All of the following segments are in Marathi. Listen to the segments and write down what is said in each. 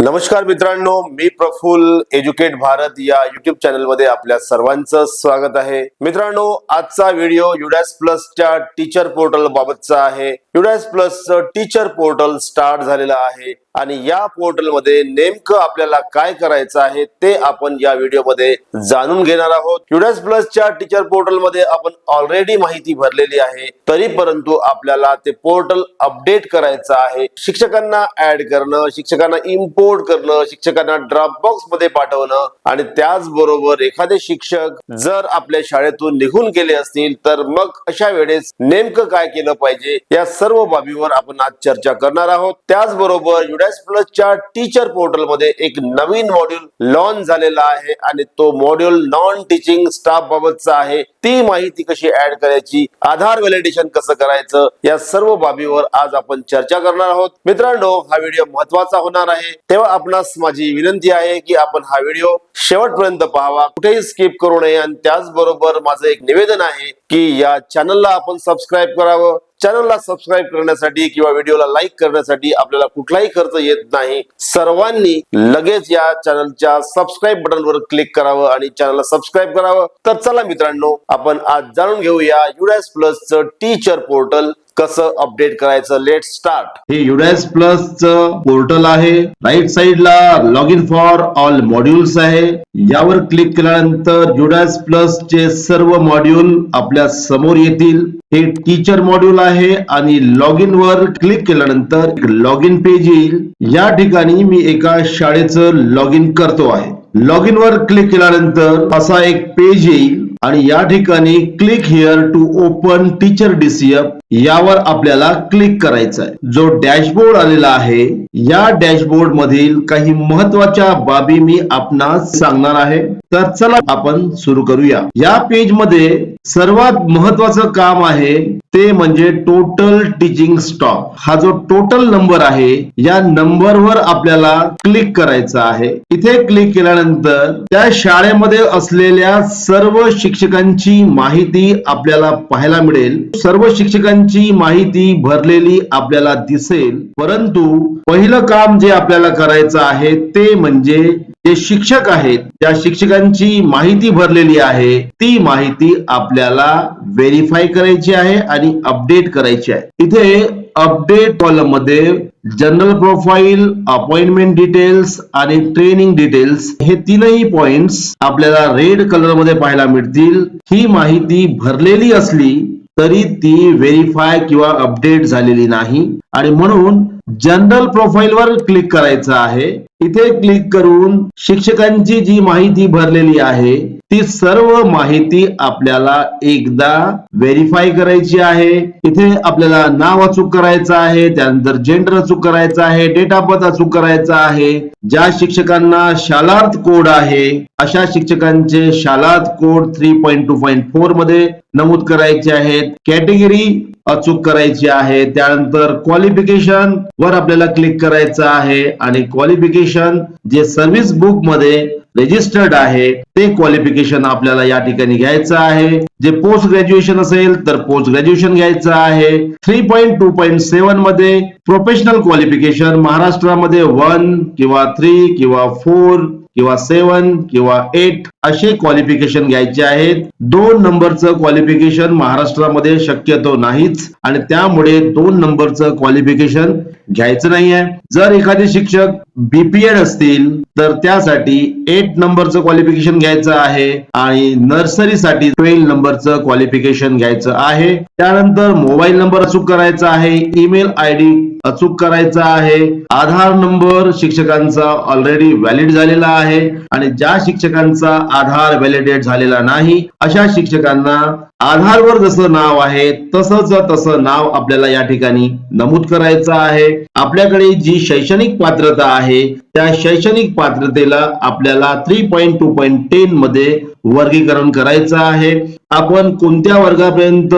नमस्कार मित्रांनो मी प्रफुल एज्युकेट भारत या युट्यूब चॅनलमध्ये आपल्या सर्वांचं स्वागत आहे. मित्रांनो आजचा व्हिडिओ युडॅस प्लसच्या टीचर पोर्टल बाबतचा आहे. UDISE plus teacher portal start झालेलं आहे. आणि या पोर्टलमध्ये नेमकं आपल्याला काय करायचं आहे ते आपण या व्हिडिओमध्ये जाणून घेणार आहोत. क्युडस प्लसच्या टीचर पोर्टलमध्ये आपण ऑलरेडी माहिती भरलेली आहे. तरी परंतु आपल्याला ते पोर्टल अपडेट करायचं आहे. शिक्षकांना ऍड करणं शिक्षकांना इम्पोर्ट करणं शिक्षकांना ड्रॉप बॉक्समध्ये पाठवणं आणि त्याचबरोबर एखादे शिक्षक जर आपल्या शाळेतून निघून गेले असतील तर मग अशा वेळेस नेमकं काय केलं पाहिजे या सर्व बाबीवर आपण आज चर्चा करणार आहोत. त्याचबरोबर युडॅस प्लसच्या टीचर पोर्टलमध्ये एक नवीन मॉड्यूल लॉन्च झालेला आहे आणि तो मॉड्यूल नॉन टीचिंग स्टाफ बाबतचा आहे. ती माहिती कशी ऍड करायची आधार व्हॅलिडेशन कसं करायचं या सर्व बाबीवर आज आपण चर्चा करणार आहोत. मित्रांनो हा व्हिडिओ महत्त्वाचा होणार आहे. तेव्हा आपणास माझी विनंती आहे की आपण हा व्हिडिओ शेवटपर्यंत पाहावा. कुठेही स्किप करू नये आणि त्याचबरोबर माझं एक निवेदन आहे की या चॅनलला आपण सबस्क्राईब करावं. चॅनलला सबस्क्राईब करण्यासाठी किंवा व्हिडिओला लाईक करण्यासाठी आपल्याला कुठलाही खर्च येत नाही. सर्वांनी लगेच या चॅनलच्या सबस्क्राईब बटनवर क्लिक करावं आणि चॅनलला सबस्क्राईब करावं. तर चला मित्रांनो आपण आज जाणून घेऊया युडॅस प्लसचं टीचर पोर्टल कसं अपडेट करायचं? लेट स्टार्ट हे युडॅस प्लस च पोर्टल आहे. राईट साइडला log in for all modules आहे. यावर क्लिक केल्यानंतर युडॅस प्लस चे सर्व मॉड्यूल आपल्यासमोर येतील. हे टीचर मॉड्यूल आहे आणि लॉग इन वर क्लिक केल्यानंतर लॉग इन पेज येईल. या ठिकाणी मी एका शाळेचं लॉग इन करतो आहे. लॉग इन वर क्लिक केल्यानंतर असा एक पेज येईल. आणि या ठिकाणी click here to open teacher DCF यावर आपल्याला क्लिक करायचं आहे जो डॅशबोर्ड आलेला आहे या डॅशबोर्ड मधील काही महत्त्वाच्या बाबी मी आपणास सांगणार आहे. तर चला आपण सुरू करूया. या पेजमध्ये सर्वात महत्वाचं काम आहे ते म्हणजे टोटल टीचिंग स्टॉप हा जो टोटल नंबर आहे या नंबरवर आपल्याला क्लिक करायचा आहे. इथे क्लिक केल्यानंतर त्या शाळेमध्ये असलेल्या सर्व शिक्षकांची माहिती आपल्याला पाहायला मिळेल. सर्व शिक्षकांची माहिती भरलेली आपल्याला दिसेल. परंतु पहिलं काम जे आपल्याला करायचं आहे ते म्हणजे जे शिक्षक आहेत त्या शिक्षकांची माहिती भरलेली आहे ती माहिती आपल्याला व्हेरीफाय करायची आहे आणि अपडेट करायची आहे. इथे अपडेट कॉलममध्ये जनरल प्रोफाईल अपॉइंटमेंट डिटेल्स आणि ट्रेनिंग डिटेल्स हे तीनही पॉइंट्स आपल्याला रेड कलरमध्ये पाहायला मिळतील. ही माहिती भरलेली असली तरी ती व्हेरीफाय किंवा अपडेट झालेली नाही. आणि म्हणून जनरल प्रोफाईल वर क्लिक करायचं आहे. इथे क्लिक करून शिक्षकांची जी माहिती भरलेली आहे ती सर्व माहिती आपल्याला एकदा व्हेरीफाय करायची आहे. इथे आपल्याला नाव अचूक करायचं आहे त्यानंतर जेंडर अचूक करायचं आहे डेट ऑफ बर्थ अचूक करायचं आहे. ज्या शिक्षकांना शालार्थ कोड आहे अशा शिक्षकांचे Shalarth code three point two point फोरमध्ये नमूद करायचे आहेत. कॅटेगरी अचूक करायची आहे. त्यानंतर क्वालिफिकेशन वर आपल्याला क्लिक करायचं आहे आणि क्वालिफिकेशन जे सर्व्हिस बुकमध्ये रजिस्टर्ड आहे ते क्वालिफिकेशन आपल्याला या ठिकाणी घ्यायचं आहे. जे पोस्ट ग्रॅज्युएशन असेल तर पोस्ट ग्रॅज्युएशन घ्यायचं आहे. थ्री पॉईंट टू पॉईंट सेव्हनमध्ये प्रोफेशनल क्वालिफिकेशन महाराष्ट्रामध्ये वन किंवा थ्री किंवा फोर किंवा सेवन किंवा एट असे क्वालिफिकेशन घ्यायचे आहेत. दोन नंबरचं क्वालिफिकेशन महाराष्ट्रामध्ये शक्यतो नाहीच. आणि त्यामुळे दोन नंबरचं क्वालिफिकेशन घ्यायचं नाहीये. जर एखादे शिक्षक बीपीएड असतील तर त्यासाठी एट नंबरचं क्वालिफिकेशन घ्यायचं आहे. आणि नर्सरीसाठी ट्वेल्व नंबरचं क्वालिफिकेशन घ्यायचं आहे. त्यानंतर मोबाईल नंबर अचूक करायचा आहे. ईमेल आय डी अचूक करायचा आहे. आधार नंबर शिक्षकांचा ऑलरेडी व्हॅलिड झालेला आहे. आणि ज्या शिक्षकांचा आधार व्हॅलिडेट झालेला नाही. अशा शिक्षकांना आधारवर जसं नाव आहे तसंच तसं नाव आपल्याला या ठिकाणी नमूद करायचं आहे. आपल्याकडे जी शैक्षणिक पात्रता आहे त्या शैक्षणिक पात्रतेला आपल्याला three point two point ten मध्ये वर्गीकरण करायचं आहे. आपण कोणत्या वर्गापर्यंत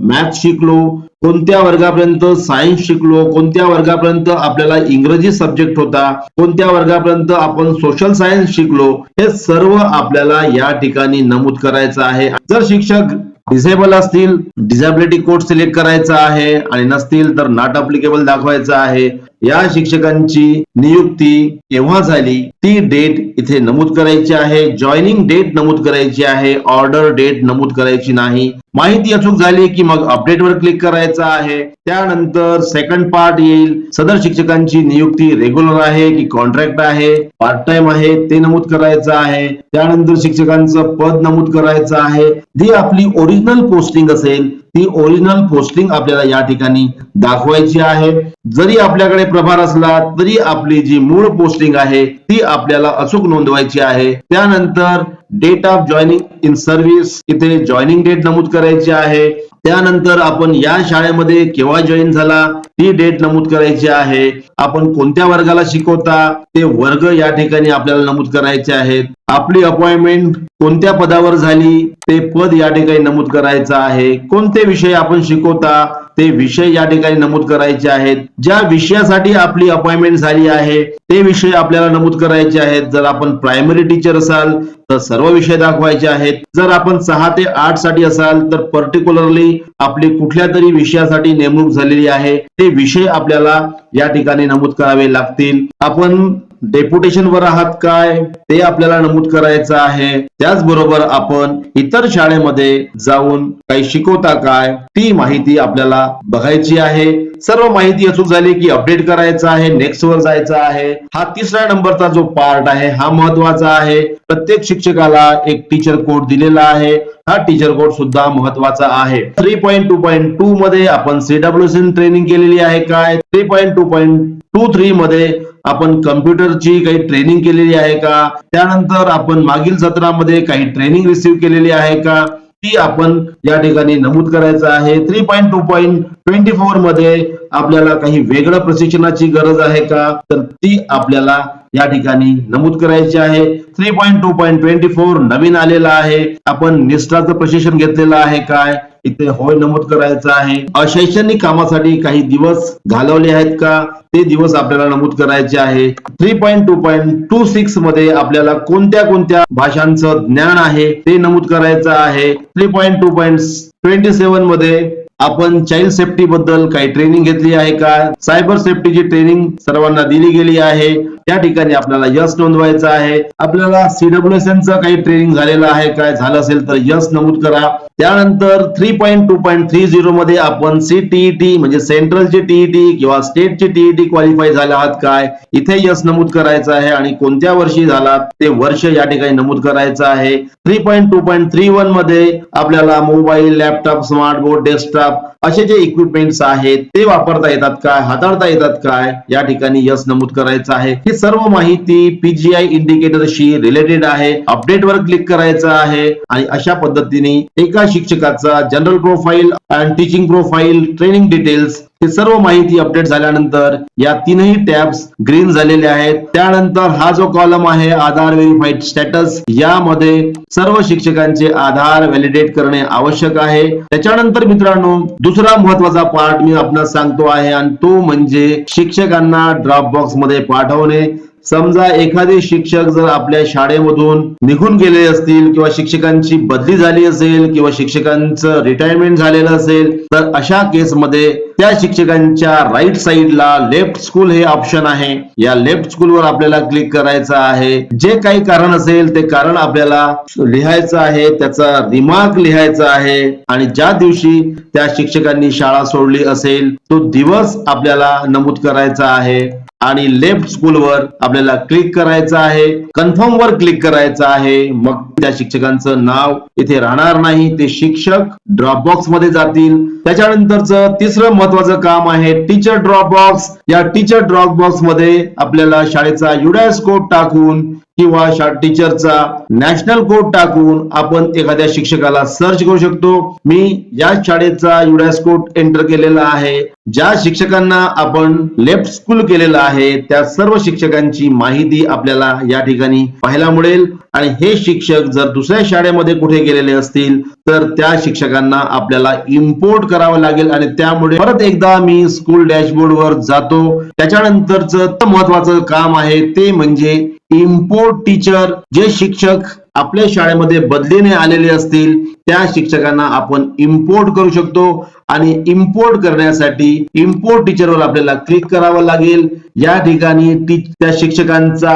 मॅथ शिकलो कोणत्या वर्गापर्यंत सायन्स शिकलो कोणत्या वर्गापर्यंत आपल्याला इंग्रजी सब्जेक्ट होता कोणत्या वर्गापर्यंत आपण सोशल सायन्स शिकलो हे सर्व आपल्याला या ठिकाणी नमूद करायचं आहे. जर शिक्षक डिसेबल असतील डिझॅबिलिटी कोड सिलेक्ट करायचा आहे आणि नसतील तर नॉट अप्लिकेबल दाखवायचं आहे. या शिक्षकांची नियुक्ती केव्हा झाली? ती डेट इथे नमूद करायची आहे. जॉईनिंग डेट नमूद करायची आहे. ऑर्डर डेट नमूद करायची नाही. माहिती अचूक झाली की मग अपडेट वर क्लिक करायचं आहे. त्यानंतर सेकंड पार्ट येईल. सदर शिक्षकांची नियुक्ती रेग्युलर आहे की कॉन्ट्रॅक्ट आहे? पार्ट टाइम आहे. ते नमूद करायचं आहे. त्यानंतर शिक्षकांचं पद नमूद करायचं आहे. जी आपली ओरिजिनल पोस्टिंग असेल ती ओरिजिनल पोस्टिंग आपल्याला या ठिकाणी दाखवायची आहे. जरी आपल्याकडे प्रभार असला तरी आपली जी मूळ पोस्टिंग आहे ती आपल्याला अचूक नोंदवायची आहे. त्यानंतर date of joining in service इथे जॉईनिंग डेट नमूद करायची आहे. त्यानंतर आपण या शाळेमध्ये केव्हा जॉईन झाला ती डेट नमूद करायची आहे. आपण कोणत्या वर्गाला शिकवता ते वर्ग या ठिकाणी आपल्याला नमूद करायचे आहेत. आपली अपॉइंटमेंट कोणत्या पदावर झाली ते पद या ठिकाणी नमूद करायचं आहे. कोणते विषय आपण शिकवता ते विषय या ठिकाणी नमूद करायचे आहेत. ज्या विषयासाठी आपली अपॉइंटमेंट झाली आहे ते विषय आपल्याला नमूद करायचे आहेत. जर आपण प्रायमरी टीचर असाल तर सर्व विषय दाखवायचे आहेत. जर आपण सहा ते आठसाठी असाल तर पर्टिक्युलरली आपली कुठल्या तरी विषयासाठी नेमणूक झालेली आहे ते विषय आपल्याला या ठिकाणी नमूद करावे लागतील. आपण डेप्युटेशन वर आहात काय? ते आपल्याला नमूद करायचं आहे. त्याचबरोबर आपण इतर शाळेमध्ये जाऊन काही शिकवता काय? ती माहिती आपल्याला बघायची आहे. सर्व माहिती अचूक झाली की अपडेट करायचं आहे नेक्स्ट वर जायचं आहे. हा तिसऱ्या नंबरचा जो पार्ट आहे हा महत्त्वाचा आहे. प्रत्येक शिक्षकाला एक टीचर कोड दिलेला आहे. हा टीचर कोड सुद्धा महत्त्वाचा आहे. Three point two point two मध्ये आपण सीडब्ल्यूसी ट्रेनिंग केलेली आहे काय? Three point two point two three मध्ये आपण कम्प्युटरची काही ट्रेनिंग केलेली आहे का? त्यानंतर आपण मागील सत्रामध्ये काही ट्रेनिंग रिसीव्ह केलेली आहे का? ती आपण या ठिकाणी नमूद करायचं आहे. Three point two point twenty फोरमध्ये आपल्याला काही वेगळं प्रशिक्षणाची गरज आहे का? तर ती आपल्याला या ठिकाणी नमूद करायची आहे. Three point two point twenty four नवीन आलेला आहे. आपण निष्ठाचं प्रशिक्षण घेतलेलं आहे काय? इथे होय नमूद करायचं आहे. अशैक्षणिक कामासाठी काही दिवस घालवले आहेत का? ते दिवस आपल्याला नमूद करायचे आहे. Three point two point two सिक्समध्ये आपल्याला कोणत्या कोणत्या भाषांचं ज्ञान आहे ते नमूद करायचं आहे. Three point two point twenty सेव्हनमध्ये आपण चाइल्ड सेफ्टी बद्दल काही ट्रेनिंग घेतली आहे का? सायबर सेफ्टीची ट्रेनिंग सर्वांना दिली गेली आहे. त्या ठिकाणी आपल्याला यस नोंदवायचं आहे. आपल्याला सीडब्ल्यूएसएन चं काही ट्रेनिंग झालेलं आहे. काय झालं असेल तर यस नमूद करा. त्यानंतर three point two point three zero मध्ये आपण सीटीईटी म्हणजे सेंट्रलची टीईटी किंवा स्टेटची टीईटी क्वालिफाय झाला आहात काय? इथे यस नमूद करायचं आहे आणि कोणत्या वर्षी झालात ते वर्ष या ठिकाणी नमूद करायचं आहे. Three point two point three वनमध्ये आपल्याला मोबाईल लॅपटॉप स्मार्टबोर्ड डेस्कटॉप असे जे इक्विपमेंट्स आहेत ते वापरता येतात काय? हाताळता येतात काय? या ठिकाणी यस नमूद करायचं आहे. ही सर्व माहिती पीजीआय इंडिकेटरशी रिलेटेड आहे. अपडेट वर क्लिक करायचं आहे. आणि अशा पद्धतीने एका शिक्षकाचा general profile and teaching profile training details हे सर्व माहिती अपडेट झाल्यानंतर या तीनही टॅब्स ग्रीन झालेले आहेत. त्यानंतर हा जो कॉलम आहे आधार व्हेरीफाईड स्टेटस यामध्ये सर्व शिक्षकांचे आधार व्हॅलिडेट करणे आवश्यक आहे. त्याच्यानंतर मित्रांनो दुसरा महत्त्वाचा पार्ट मी आपणास सांगतो आहे आणि तो म्हणजे शिक्षकांना ड्रॉप बॉक्समध्ये पाठवणे. समजा एखादे शिक्षक जर आपल्या शाळेमधून निघून गेले असतील किंवा शिक्षकांची बदली झाली असेल किंवा शिक्षकांचं रिटायरमेंट झालेलं असेल तर अशा केसमध्ये त्या शिक्षकांच्या राईट साईडला लेफ्ट स्कूल हे ऑप्शन आहे. या लेफ्ट स्कूलवर आपल्याला क्लिक करायचं आहे. जे काही कारण असेल ते कारण आपल्याला लिहायचं आहे त्याचा रिमार्क लिहायचा आहे. आणि ज्या दिवशी त्या शिक्षकांनी शाळा सोडली असेल तो दिवस आपल्याला नमूद करायचा आहे. आणि लेफ्ट स्कूलवर आपल्याला क्लिक करायचं आहे. कन्फर्म वर क्लिक करायचं आहे. मग त्या शिक्षकांचं नाव इथे राहणार नाही. ते शिक्षक ड्रॉप बॉक्समध्ये जातील. त्याच्यानंतरचं तिसरं महत्वाचं काम आहे टीचर ड्रॉप बॉक्स या टीचर ड्रॉप बॉक्समध्ये आपल्याला शाळेचा युडायस कोड टाकून किंवा शार्ट टीचरचा नॅशनल कोड टाकून आपण एखाद्या शिक्षकाला सर्च करू शकतो. मी या शाळेचा युडॅस कोड एंटर केलेला आहे. ज्या शिक्षकांना आपण लेफ्ट स्कूल केलेलं आहे त्या सर्व शिक्षकांची माहिती आपल्याला या ठिकाणी पाहायला मिळेल. आणि हे शिक्षक जर दुसऱ्या शाळेमध्ये कुठे गेलेले असतील तर त्या शिक्षकांना आपल्याला इम्पोर्ट करावं लागेल. आणि त्यामुळे परत एकदा मी स्कूल डॅशबोर्ड वर जातो. त्याच्यानंतरच महत्वाचं काम आहे ते म्हणजे इम्पोर्ट टीचर जे शिक्षक आपल्या शाळेमध्ये बदलीने आलेले असतील त्या शिक्षकांना आपण इम्पोर्ट करू शकतो आणि इम्पोर्ट करण्यासाठी इम्पोर्ट टीचरवर आपल्याला क्लिक करावं लागेल. या ठिकाणी त्या शिक्षकांचा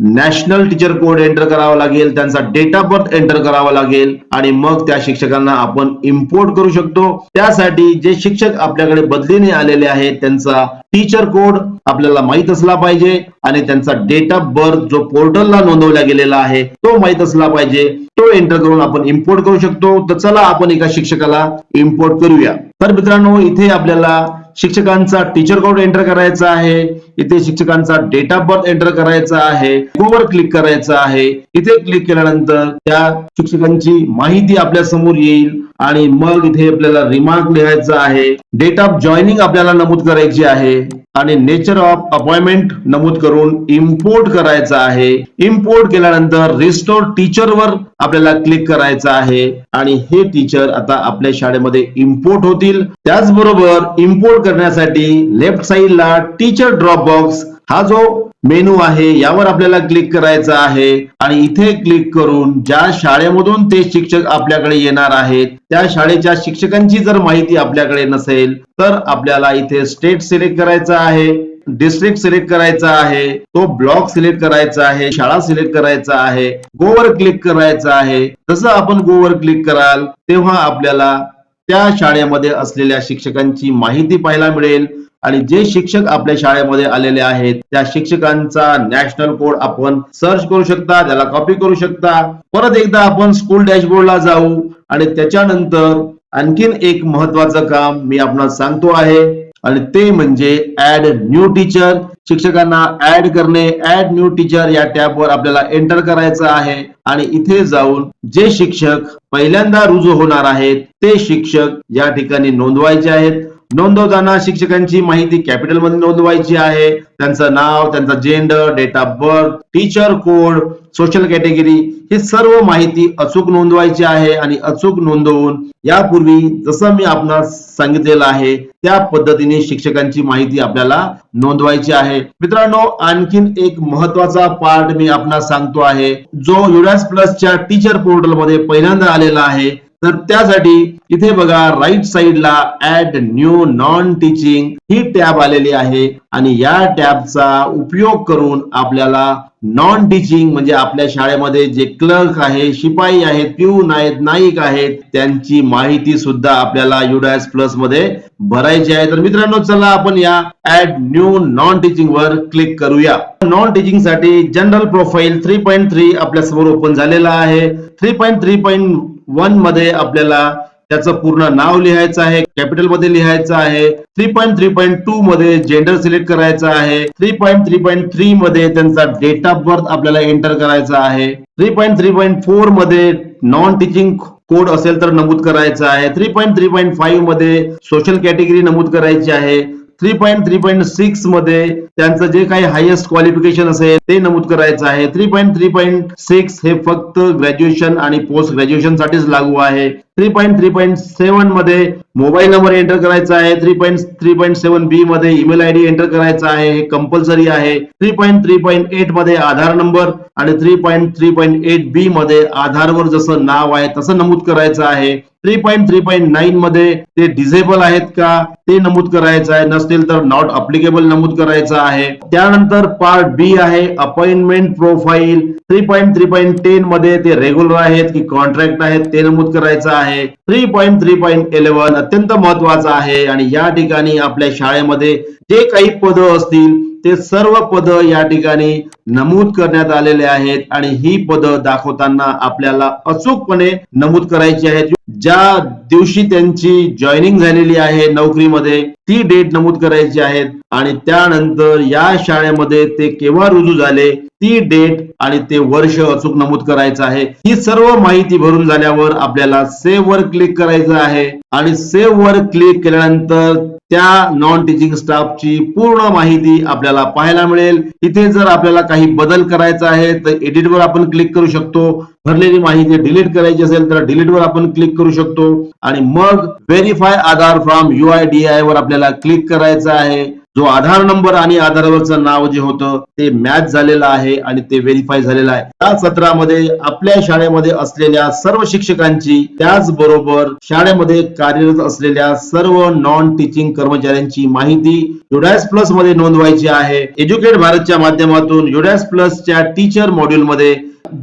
नॅशनल टीचर कोड एंटर करावा लागेल त्यांचा डेट ऑफ बर्थ एंटर करावा लागेल आणि मग त्या शिक्षकांना आपण इम्पोर्ट करू शकतो. त्यासाठी जे शिक्षक आपल्याकडे बदलीने आलेले आहेत त्यांचा टीचर कोड आपल्याला माहीत असला पाहिजे आणि त्यांचा डेट ऑफ बर्थ जो पोर्टलला नोंदवला गेलेला आहे तो माहीत असला पाहिजे. तो एंटर करून आपण इम्पोर्ट करू शकतो. तर चला आपण एका शिक्षकाला इम्पोर्ट करूया. तर मित्रांनो इथे आपल्याला शिक्षकांचा टीचर कोड एंटर करायचा आहे. इथे शिक्षकांचा डेट ऑफ बर्थ एंटर करायचा आहे. वर क्लिक करायचं आहे. इथे क्लिक केल्यानंतर त्या शिक्षकांची माहिती आपल्यासमोर येईल. आणि मग इथे आपल्याला रिमार्क लिहायचा आहे. डेट ऑफ जॉईनिंग आपल्याला नमूद करायची आहे. आणि नेचर ऑफ अपॉइंटमेंट नमूद करून इम्पोर्ट करायचं आहे. इम्पोर्ट केल्यानंतर रिस्टोर टीचर वर आपल्याला क्लिक करायचं आहे. आणि हे टीचर आता आपल्या शाळेमध्ये इम्पोर्ट होतील. त्याचबरोबर इम्पोर्ट करण्यासाठी लेफ्ट साईडला टीचर ड्रॉप बॉक्स हा जो मेनू आहे यावर आपल्याला क्लिक करायचं आहे. आणि इथे क्लिक करून ज्या शाळेमधून ते शिक्षक आपल्याकडे येणार आहेत त्या शाळेच्या शिक्षकांची जर माहिती आपल्याकडे नसेल तर आपल्याला इथे स्टेट सिलेक्ट करायचा आहे डिस्ट्रिक्ट सिलेक्ट करायचा आहे तो ब्लॉक सिलेक्ट करायचा आहे शाळा सिलेक्ट करायचा आहे गोवर क्लिक करायचा आहे. जसं आपण गोवर क्लिक कराल तेव्हा आपल्याला त्या शाळेमध्ये असलेल्या शिक्षकांची माहिती पाहायला मिळेल. आणि जे शिक्षक आपल्या शाळेमध्ये आलेले आहेत त्या शिक्षकांचा नॅशनल कोड आपण सर्च करू शकता त्याला कॉपी करू शकता. परत एकदा आपण स्कूल डॅशबोर्डला जाऊ आणि त्याच्यानंतर आणखीन एक महत्वाचं काम मी आपणास सांगतो आहे आणि ते म्हणजे ऍड न्यू टीचर शिक्षकांना ऍड करणे ऍड न्यू टीचर या टॅबवर आपल्याला एंटर करायचं आहे आणि इथे जाऊन जे शिक्षक पहिल्यांदा रुजू होणार आहेत ते शिक्षक या ठिकाणी नोंदवायचे आहेत. नोंदवताना शिक्षकांची माहिती कॅपिटलमध्ये नोंदवायची आहे. त्यांचं नाव त्यांचा gender date of birth teacher code social category ही सर्व माहिती अचूक नोंदवायची आहे आणि अचूक नोंदवून यापूर्वी जसं मी आपणास सांगितलेलं आहे त्या पद्धतीने शिक्षकांची माहिती आपल्याला नोंदवायची आहे. मित्रांनो आणखीन एक महत्त्वाचा पार्ट मी आपणास सांगतो आहे जो युडॅस प्लसच्या टीचर पोर्टलमध्ये पहिल्यांदा आलेला आहे. तर त्यासाठी इथे बघा राईट साईडला ऍड न्यू नॉन टीचिंग ही टॅब आलेली आहे. आणि या टॅबचा उपयोग करून आपल्याला नॉन टीचिंग म्हणजे आपल्या शाळेमध्ये जे क्लर्क आहे शिपाई आहेत प्यून आहेत नाईक आहेत त्यांची माहिती सुद्धा आपल्याला युडायस प्लसमध्ये भरायची आहे. तर मित्रांनो चला आपण या ऍड न्यू नॉन टीचिंग वर क्लिक करूया. Non टीचिंगसाठी general profile three point three आपल्यासमोर ओपन झालेला आहे. थ्री पॉईंट थ्री पॉईंट वनमध्ये आपल्याला त्याचं पूर्ण नाव लिहायचं आहे कॅपिटलमध्ये लिहायचं आहे three point three point two मध्ये जेंडर सिलेक्ट करायचं आहे three point three point three मध्ये त्यांचा डेट ऑफ बर्थ आपल्याला एंटर करायचा आहे थ्री पॉईंट थ्री पॉईंट फोरमध्ये नॉन टीचिंग कोड असेल तर नमूद करायचा आहे थ्री पॉईंट थ्री पॉईंट फाईव्हमध्ये सोशल कॅटेगरी नमूद करायची आहे थ्री पॉईंट थ्री पॉईंट सिक्समध्ये त्यांचं जे काही हायेस्ट क्वालिफिकेशन असेल ते नमूद करायचं आहे. Three point three point six हे फक्त ग्रॅज्युएशन आणि पोस्ट ग्रॅज्युएशन साठीच लागू आहे. थ्री पॉईंट थ्री पॉईंट सेव्हनमध्ये मोबाईल नंबर एंटर करायचा आहे. Three point three point seven B मध्ये ईमेल आयडी एंटर करायचा आहे. हे कंपल्सरी आहे. थ्री पॉईंट थ्री पॉईंट एटमध्ये आधार नंबर आणि three point three point eight B मध्ये आधारवर जसं नाव आहे तसं नमूद करायचं आहे. Three point three point nine मध्ये ते डिझेबल आहेत का? ते नमूद करायचं आहे. नसतील तर नॉट अप्लिकेबल नमूद करायचं आहे. त्यानंतर पार्ट बी आहे appointment profile three point three point ten मध्ये ते रेग्युलर आहेत की कॉन्ट्रॅक्ट आहेत ते नमूद करायचं आहे. Three point three point eleven अत्यंत महत्वाचं आहे. आणि या ठिकाणी आपल्या शाळेमध्ये जे काही पद असतील ते सर्व पद या ठिकाणी नमूद करण्यात आलेले आहेत आणि ही पद दाखवताना आपल्याला अचूकपणे नमूद करायची आहेत. ज्या दिवशी त्यांची जॉईनिंग झालेली आहे नोकरीमध्ये ती डेट नमूद करायची आहेत आणि त्यानंतर या शाळेमध्ये ते केव्हा रुजू झाले ती डेट आणि ते वर्ष अचूक नमूद करायचं आहे. ही सर्व माहिती भरून झाल्यावर आपल्याला सेव्ह वर क्लिक करायचं आहे आणि सेव्ह वर क्लिक केल्यानंतर त्या नॉन टीचिंग स्टाफची पूर्ण माहिती आपल्याला पाहायला मिळेल. इथे जर आपल्याला काही बदल करायचा आहे तर एडिट वर आपण क्लिक करू शकतो. भरलेली माहिती डिलीट करायची असेल तर डिलीट वर आपण क्लिक करू शकतो. आणि मग verify Aadhaar from U I D I वर आपल्याला क्लिक करायचं आहे. जो आधार नंबर आणि आधारवरचं नाव जे होतं ते मॅच झालेलं आहे आणि ते व्हेरीफाय झालेलं आहे. त्या सत्रामध्ये आपल्या शाळेमध्ये असलेल्या सर्व शिक्षकांची त्याचबरोबर शाळेमध्ये कार्यरत असलेल्या सर्व नॉन टीचिंग कर्मचाऱ्यांची माहिती युडॅस प्लसमध्ये नोंदवायची आहे. एज्युकेट भारतच्या माध्यमातून युडॅस प्लसच्या टीचर मॉड्यूल मध्ये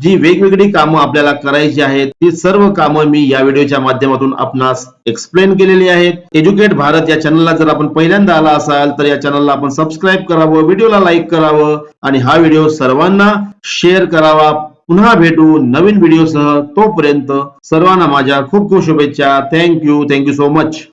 जी वेगवेगळी कामं आपल्याला करायची आहेत ती सर्व कामं मी या व्हिडिओच्या माध्यमातून आपणास एक्सप्लेन केलेली आहेत. एज्युकेट भारत या चॅनलला जर आपण पहिल्यांदा आला असाल तर या चॅनलला आपण सबस्क्राईब करावं व्हिडिओला लाईक करावं आणि हा व्हिडिओ सर्वांना शेअर करावा. पुन्हा भेटू नवीन व्हिडिओसह तोपर्यंत सर्वांना माझ्या खूप खूप शुभेच्छा. Thank you thank you so much